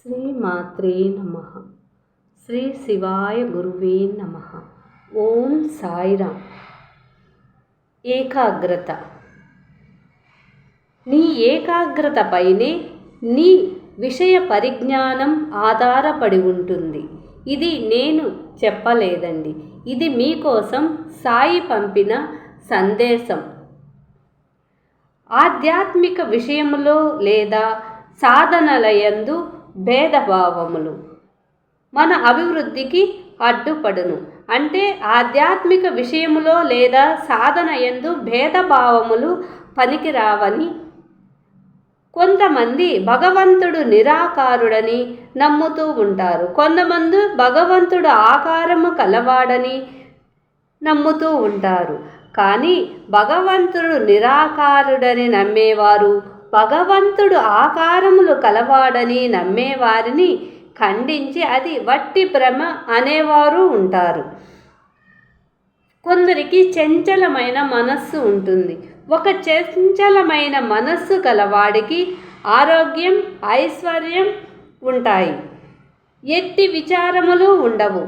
శ్రీమాత్రే నమ. శ్రీ శివాయ గురువే నమ. ఓం సాయిరామ్. ఏకాగ్రత. నీ ఏకాగ్రతపైనే నీ విషయ పరిజ్ఞానం ఆధారపడి ఉంటుంది. ఇది నేను చెప్పలేదండి. ఇది మీకోసం సాయి పంపిన సందేశం. ఆధ్యాత్మిక విషయంలో లేదా సాధనలయందు భేదభావములు. మన అభివృద్ధికి అడ్డుపడును. అంటే ఆధ్యాత్మిక విషయములో లేదా సాధన ఎందు భేదభావములు పనికిరావని. కొంతమంది భగవంతుడు నిరాకారుడని నమ్ముతూ ఉంటారు. కొంతమంది భగవంతుడు ఆకారము కలవాడని నమ్ముతూ ఉంటారు. కానీ భగవంతుడు నిరాకారుడని నమ్మేవారు భగవంతుడు ఆకారములు కలవాడని నమ్మేవారిని ఖండించి అది వట్టి భ్రమ అనేవారు ఉంటారు. కొందరికి చంచలమైన మనస్సు ఉంటుంది. ఒక చంచలమైన మనస్సు గలవాడికి ఆరోగ్యం ఐశ్వర్యం ఉంటాయి. ఎట్టి విచారములు ఉండవు.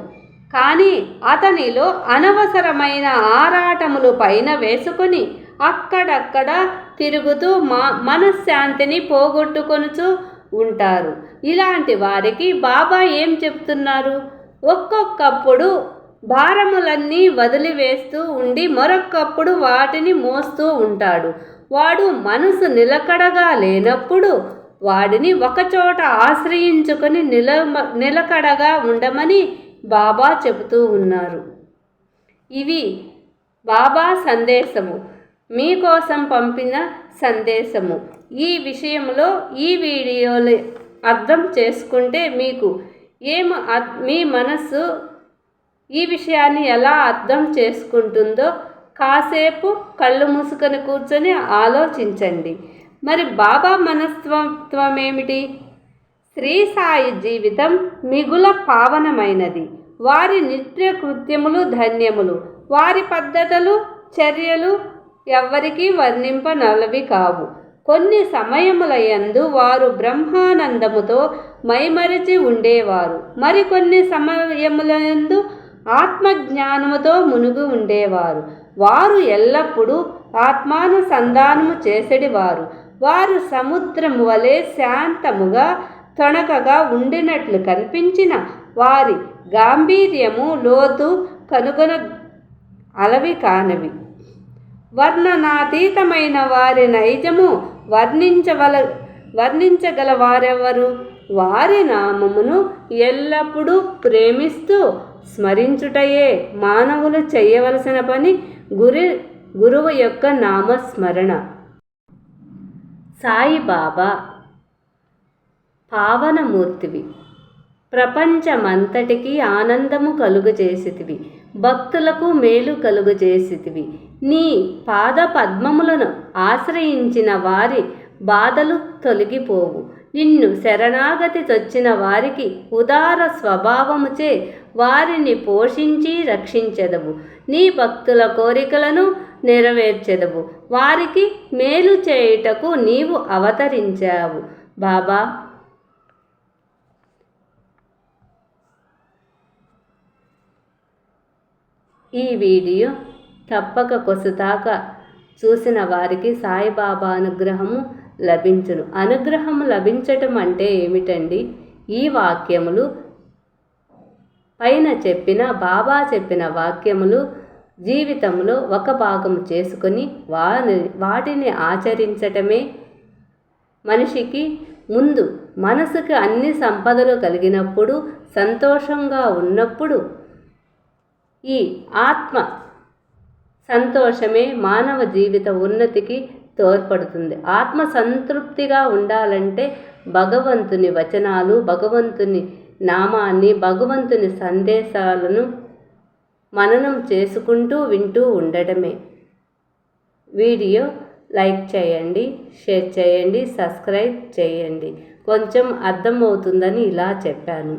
కానీ అతనిలో అనవసరమైన ఆరాటములు పైన వేసుకొని అక్కడక్కడ తిరుగుతూ మా మనశ్శాంతిని పోగొట్టుకొనుచు ఉంటారు. ఇలాంటి వారికి బాబా ఏం చెప్తున్నారు? ఒక్కొక్కప్పుడు భారములన్నీ వదిలివేస్తూ ఉండి మరొక్కప్పుడు వాటిని మోస్తూ ఉంటాడు. వాడు మనసు నిలకడగా లేనప్పుడు వాడిని ఒకచోట ఆశ్రయించుకొని నిల నిలకడగా ఉండమని బాబా చెబుతూ ఉన్నారు. ఇవి బాబా సందేశము. మీకోసం పంపిన సందేశము. ఈ విషయంలో ఈ వీడియోలు అర్థం చేసుకుంటే మీకు ఏం మీ మనస్సు ఈ విషయాన్ని ఎలా అర్థం చేసుకుంటుందో కాసేపు కళ్ళు మూసుకొని కూర్చొని ఆలోచించండి. మరి బాబా మనస్తత్వం ఏమిటి శ్రీ సాయి జీవితం మిగుల పావనమైనది. వారి నిత్య కృత్యములు ధన్యములు. వారి పద్ధతులు చర్యలు ఎవ్వరికీ వర్ణింపనలవి కావు. కొన్ని సమయముల యందు వారు బ్రహ్మానందముతో మైమరిచి ఉండేవారు. మరికొన్ని సమయములందు ఆత్మజ్ఞానముతో మునుగు ఉండేవారు. వారు ఎల్లప్పుడూ ఆత్మానుసంధానము చేసేటివారు వారు సముద్రము వలె శాంతముగా తొణకగా ఉండినట్లు కనిపించిన వారి గాంభీర్యము లోతు కనుగొన అలవి కానవి. వర్ణనాతీతమైన వారి నైజము వర్ణించవల వర్ణించగల వారెవరు వారి నామమును ఎల్లప్పుడూ ప్రేమిస్తూ స్మరించుటయే మానవులు చేయవలసిన పని గురి గురువు యొక్క నామస్మరణ. సాయిబాబా పావనమూర్తివి. ప్రపంచమంతటికి ఆనందము కలుగజేసితివి భక్తులకు మేలు కలుగజేసితివి. నీ పాద పద్మములను ఆశ్రయించిన వారి బాధలు తొలగిపోవు. నిన్ను శరణాగతి చొచ్చిన వారికి ఉదార స్వభావముచే వారిని పోషించి రక్షించెదవు. నీ భక్తుల కోరికలను నెరవేర్చెదవు. వారికి మేలు చేయుటకు నీవు అవతరించావు. బాబా ఈ వీడియో తప్పక కొసుతాక చూసిన వారికి సాయిబాబా అనుగ్రహము లభించును. అనుగ్రహం లభించటం అంటే ఏమిటండి? ఈ వాక్యములు పైన చెప్పిన బాబా చెప్పిన వాక్యములు జీవితంలో ఒక భాగం చేసుకొని వాని వాటిని ఆచరించటమే మనిషికి ముందు మనసుకు అన్ని సంపదలు కలిగినప్పుడు సంతోషంగా ఉన్నప్పుడు ఈ ఆత్మ సంతోషమే మానవ జీవిత ఉన్నతికి తోడ్పడుతుంది. ఆత్మ సంతృప్తిగా ఉండాలంటే భగవంతుని వచనాలు భగవంతుని నామాన్ని భగవంతుని సందేశాలను మననం చేసుకుంటూ వింటూ ఉండటమే వీడియో లైక్ చేయండి షేర్ చేయండి సబ్స్క్రైబ్ చేయండి. కొంచెం అర్థమవుతుందని ఇలా చెప్పాను.